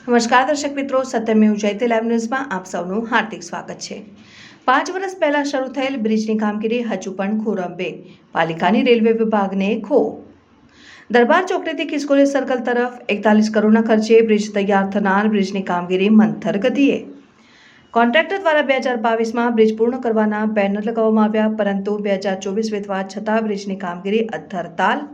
નમસ્કાર દર્શક મિત્રો, સત્યમેવ જયતે લાઈવ ન્યૂઝમાં આપ સૌનું હાર્દિક સ્વાગત છે. પાંચ વર્ષ પહેલા શરૂ થયેલ બ્રિજની કામગીરી હજુ પણ ખોરંબે. પાલિકાની રેલવે વિભાગને ખો. દરબાર ચોકડીથી કિસ્કોલે સર્કલ તરફ એકતાલીસ કરોડના ખર્ચે બ્રિજ તૈયાર થનાર બ્રિજની કામગીરી મંથર ગતિએ. કોન્ટ્રાક્ટર દ્વારા બે હજાર બાવીસમાં બ્રિજ પૂર્ણ કરવાના બેનર લગાવવામાં આવ્યા, પરંતુ બે હજાર ચોવીસ વિધવા છતાં બ્રિજની કામગીરી અધ્ધર તાલ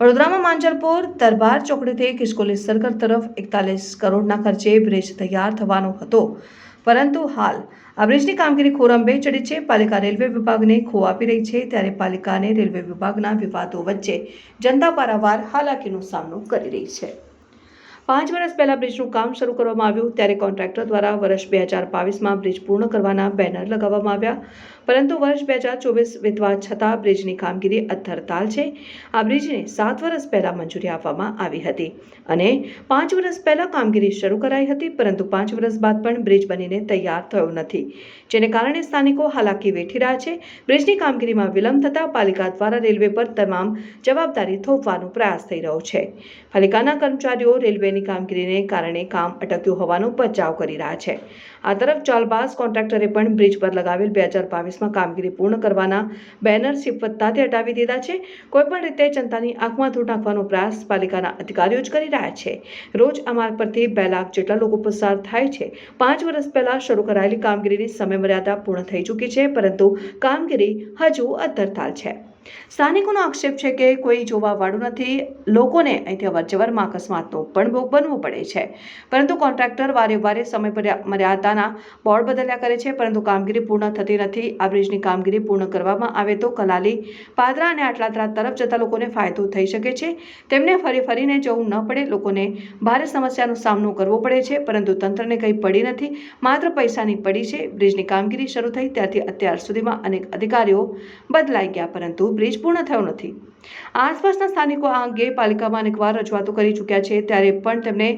વડોદરામાં માંજલપુર, દરબાર ચોકડીથી ખિસકોલી સર્કલ તરફ એકતાલીસ કરોડના ખર્ચે બ્રિજ તૈયાર થવાનો હતો. પરંતુ હાલ, આ બ્રિજની કામગીરી ખોરંબે ચડી છે. પાલિકા રેલવે વિભાગને ખો આપી રહી છે, ત્યારે પાલિકાને રેલવે વિભાગના વિવાદો વચ્ચે જનતા પારાવાર હાલાકીનો સામનો કરી રહી છે. પાંચ વર્ષ પહેલાં બ્રિજનું કામ શરૂ કરવામાં આવ્યું ત્યારે કોન્ટ્રાક્ટર દ્વારા વર્ષ બે હજાર બાવીસમાં બ્રિજ પૂર્ણ કરવાના બેનર લગાવવામાં આવ્યા. પરંતુ વર્ષ બે હજાર ચોવીસ વીતવા છતાં બ્રિજની કામગીરી અથરતાલ છે. આ બ્રિજને સાત વર્ષ પહેલાં મંજૂરી આપવામાં આવી હતી અને પાંચ વર્ષ પહેલાં કામગીરી શરૂ કરાઈ હતી, પરંતુ પાંચ વર્ષ બાદ પણ બ્રિજ બનીને તૈયાર થયો નથી, જેને કારણે સ્થાનિકો હાલાકી વેઠી રહ્યા છે. બ્રિજની કામગીરીમાં વિલંબ થતાં પાલિકા દ્વારા રેલવે પર તમામ જવાબદારી થોપવાનો પ્રયાસ થઈ રહ્યો છે. પાલિકાના કર્મચારીઓ રેલવેની કામગીરીને કારણે કામ અટક્યું હોવાનો બચાવ કરી રહ્યા છે. આ તરફ ચાલબાઝ કોન્ટ્રાક્ટરે પણ બ્રિજ પર લગાવેલ બે હજાર બાવીસમાં કામગીરી પૂર્ણ કરવાના બેનર સિફતતાથી હટાવી દીધા છે. કોઈપણ રીતે જનતાની આંખમાં ધૂળ નાખવાનો પ્રયાસ પાલિકાના અધિકારીઓ જ કરી રહ્યા છે. રોજ આ માર્ગ પરથી બે લાખ જેટલા લોકો પસાર થાય છે. પાંચ વર્ષ પહેલા શરૂ કરાયેલી કામગીરીની સમયમર્યાદા પૂર્ણ થઈ ચૂકી છે, પરંતુ કામગીરી હજુ અધરતાલ છે. સ્થાનિકોનો આક્ષેપ છે કે કોઈ જોવાવાળું નથી. લોકોને અહીંથી અવરજવરમાં અકસ્માતનો પણ ભોગ બનવું પડે છે. પરંતુ કોન્ટ્રાક્ટર વારે વારે સમય મર્યાદાના બોર્ડ બદલ્યા કરે છે. પરંતુ કામગીરી પૂર્ણ થતી નથી. આ બ્રિજની કામગીરી પૂર્ણ કરવામાં આવે તો કલાલી પાદરા અને આટલાતરા તરફ જતા લોકોને ફાયદો થઈ શકે છે. તેમને ફરી ફરીને જવું ન પડે. લોકોને ભારે સમસ્યાનો સામનો કરવો પડે છે. પરંતુ તંત્રને કંઈ પડી નથી. માત્ર પૈસાની પડી છે. બ્રિજની કામગીરી શરૂ થઈ ત્યારથી અત્યાર સુધીમાં અનેક અધિકારીઓ બદલાઈ ગયા, પરંતુ બ્રિજ પૂર્ણ થયો નથી. આસપાસના સ્થાનિકો આ અંગે પાલિકામાં અનેકવાર રજૂઆતો કરી ચૂક્યા છે. ત્યારે પણ તેમને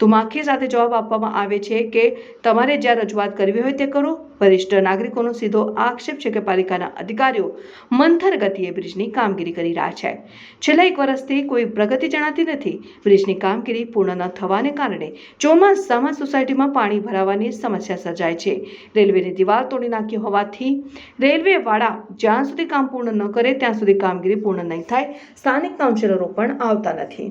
તુમાખી સાથે જવાબ આપવામાં આવે છે કે તમારે જ્યાં રજૂઆત કરવી હોય તે કરો. વરિષ્ઠ નાગરિકોનો સીધો આક્ષેપ છે કે પાલિકાના અધિકારીઓ મંથર ગતિએ બ્રિજની કામગીરી કરી રહ્યા છે. છેલ્લા એક વર્ષથી કોઈ પ્રગતિ જણાતી નથી. બ્રિજની કામગીરી પૂર્ણ ન થવાને કારણે ચોમાસામાં સોસાયટીમાં પાણી ભરાવાની સમસ્યા સર્જાય છે. રેલવેની દિવાલ તોડી નાખી હોવાથી રેલવેવાળા જ્યાં સુધી કામ પૂર્ણ ન કરે ત્યાં સુધી કામગીરી પૂર્ણ નહીં થાય સ્થાનિક કાઉન્સિલરો પણ આવતા નથી.